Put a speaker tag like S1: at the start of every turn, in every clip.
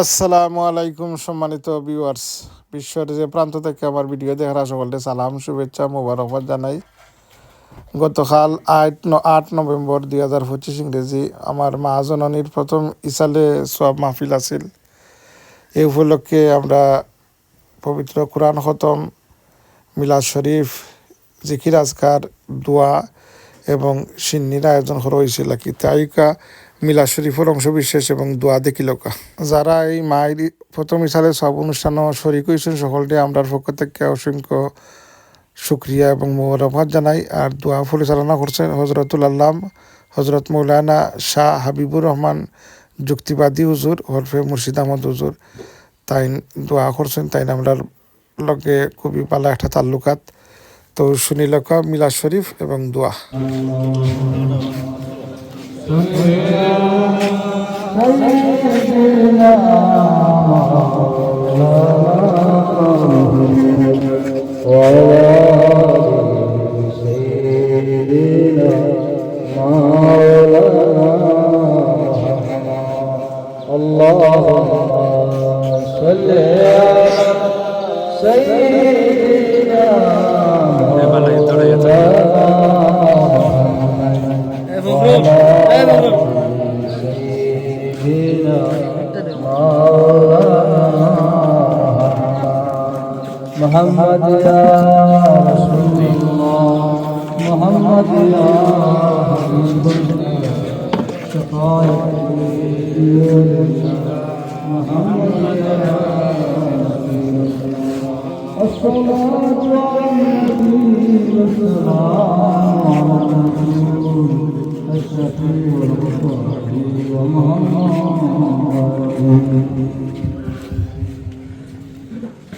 S1: আসসালামু আলাইকুম, সম্মানিত ভিউয়ার্স বিশ্বের যে প্রান্ত থেকে আমার ভিডিও দেখার সকলকে সালাম, শুভেচ্ছা, মোবারকবাদ জানাই। গতকাল আট আট নভেম্বর দুই হাজার পঁচিশ ইংরেজি আমার মা জননীর প্রথম ইসালে সব মাহফিল আছিল। এই উপলক্ষে আমরা পবিত্র কোরআন খতম, মিলাদ শরীফ, জিকির আজকার, দোয়া এবং সিন্নির আয়োজন করা হয়েছিল কি তাইকা মিলা শরীফের অংশ বিশেষ এবং দোয়া দেখিলকা যারা এই মায়ের প্রথম সালে সব অনুষ্ঠানও শরিক হয়েছেন সকলকে আমরার পক্ষ থেকে অসংখ্য শুক্রিয়া এবং মোবারকবাদ জানাই। আর দোয়া পরিচালনা করছেন হজরতুল আল্লাম হজরত মৌলানা শাহ হাবিবুর রহমান, যুক্তিবাদী হুজুর, হরফে মুর্শিদ আহমদ হুজুর। তাই দোয়া করছেন, তাই আমরার লগে খুবই ভালো একটা তাল্লুকাত। তো শুনিলক মিলা শরীফ এবং দোয়া।
S2: سيدنا وعلى سيدنا مولانا اللهم صل على سيدنا محمد يا رسول الله محمد يا حبيب الله شفاعة محمد يا الصلاة على النبي والسلام على الرسول الشفيع والمصطفى ومحمد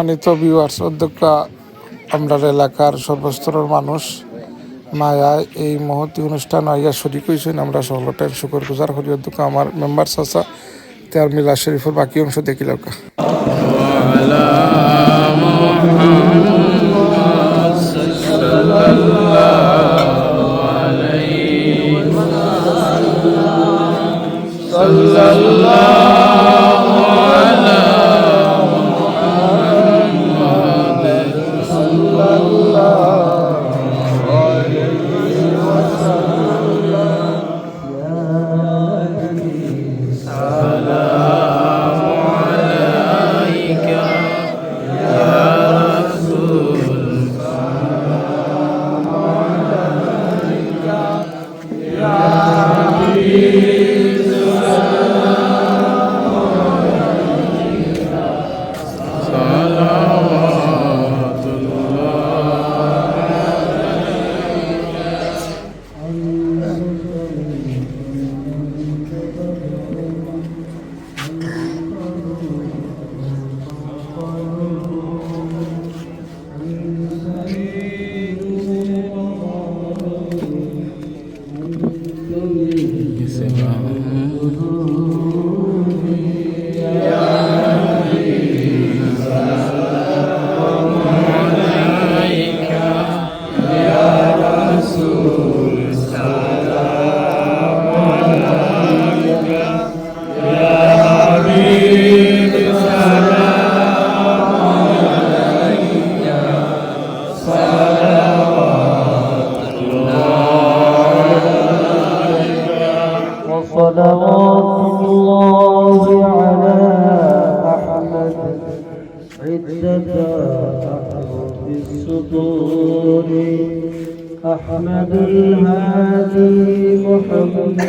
S1: সম্মানিত বিওয়ার্স অধ্যক্ষ আমরা এলাকার সর্বস্তরের মানুষ মায়া এই মহতি অনুষ্ঠান আইয়া শরিক হয়েছেন আমরা সকলটাই শুকর গুজার করি। অধ্যক্ষ, আমার মেম্বার চাচা তার মিলা শরীফের বাকি অংশ দেখিল
S2: أحمد الهادي محمد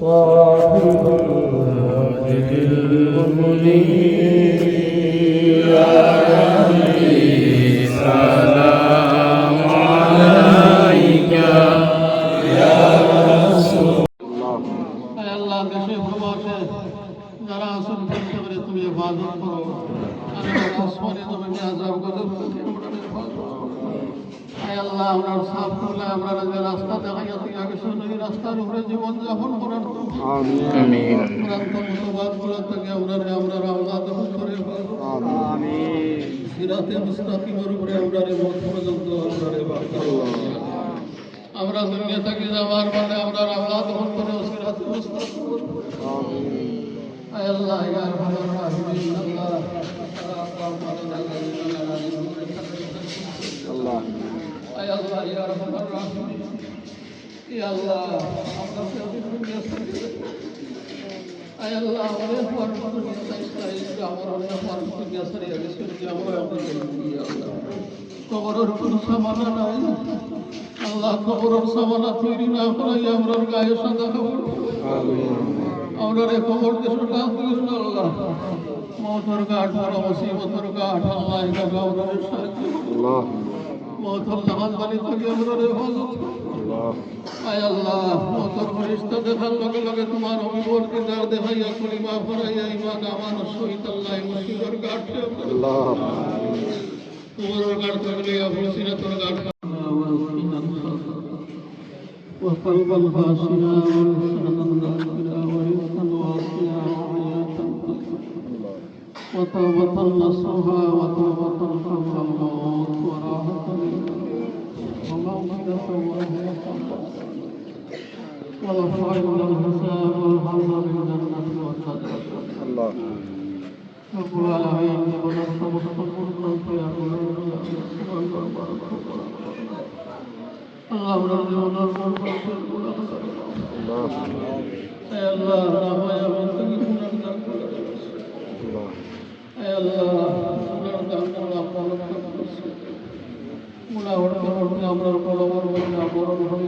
S2: صاحب الوجه المنير يا نبي سلام
S3: আল্লাহ আমরা সাফ করলে আমরা যে রাস্তা দেখাইয়া তুই আগে এই রাস্তার উপরে জীবন যাপন করার
S2: আমিন
S3: মতবাদগুলো থেকে আমরা আমরা আওলাদ করে সিরাতে মুস্তাকিমের উপরে আমরা রে মত পর্যন্ত আমরা রে। আমরা দুনিয়া থেকে যাওয়ার মানে আমরা আওলাদ করে সিরাতে মুস্তাকিম আল্লাহ ইয়া আল্লাহ
S4: আল্লাহ
S3: আয় আল্লাহ ইয়া রহমান রাহিমিন ইয়া আল্লাহ আমরা আয় আল্লাহ আমাদের ইচ্ছা আমার পরম দুনিয়া সারি আগে শুনে আমরা কবরের কোনো সামানা নাই আল্লাহ কবরের সামানা তৈরি না করাই আমরা গায়ে সাদা কাপড় আমরা রে কবর দেশ না দিস আল্লাহ মৌতর গাঠ বড় মুসিবতর গাঠ আল্লাহ এটা গাউরের সাহায্য
S4: আল্লাহ
S3: মৌতর জাহান বানি থেকে আমরা রে হেফাজত
S4: আল্লাহ
S3: আয় আল্লাহ মৌতর ফরিস্তা দেখার লগে লগে তোমার অভিবর দিদার দেখাইয়া কলিমা ফরাইয়া ইমান আমার সহিত আল্লাহ মুসিবর গাঠ
S4: আল্লাহ
S3: কবরের গাঠ থাকলে আপনি সিরাতর গাঠ وقلبا خاشعا ولسانا ذاكرا ورزقا واسعا وحياة طيبة وتوبة نصوحا وتوبة قبل الموت وراءكم وموئلة وهو والخير الحساب والحظ بالجنة والقدر
S4: الله
S3: يقول العين يقول الصبر قبول فيقول اللهم ارجعنا الغرب
S4: الله
S3: يا الله رحمة يا الله আমরা কলমর বলছি বড় ভাবে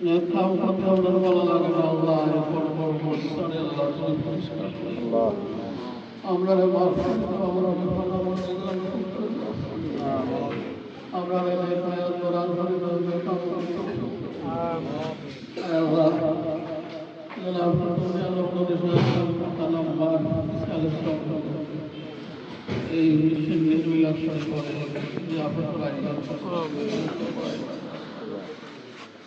S3: নেতাম করতে আপনার ভালো লাগে না আল্লাহ পরপর বসারে আল্লাহ তুমি পরিষ্কার আমরা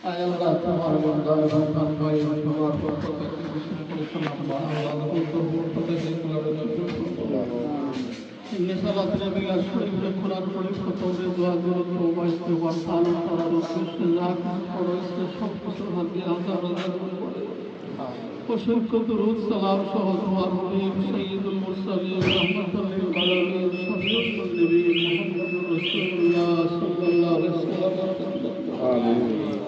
S3: আয় আল্লাহ তোমার বান্দা সন্তান ভাই তোমার প্রত্যেককে বিষ্ণু করে সালাম বা আল্লাহ কবুল করুন প্রত্যেককে কবুল করুন إن صلاة النبي الشريف للقرآن شريف فتوبة دعاء درود توبة استغفار صالح صلاة رسول الله صلاة استشفاء صلاة دعاء وشرك درود سلام شهد وارحمين سيد المرسلين رحمة للعالمين صلى الله عليه وسلم رسول الله صلى الله عليه وسلم۔ آمين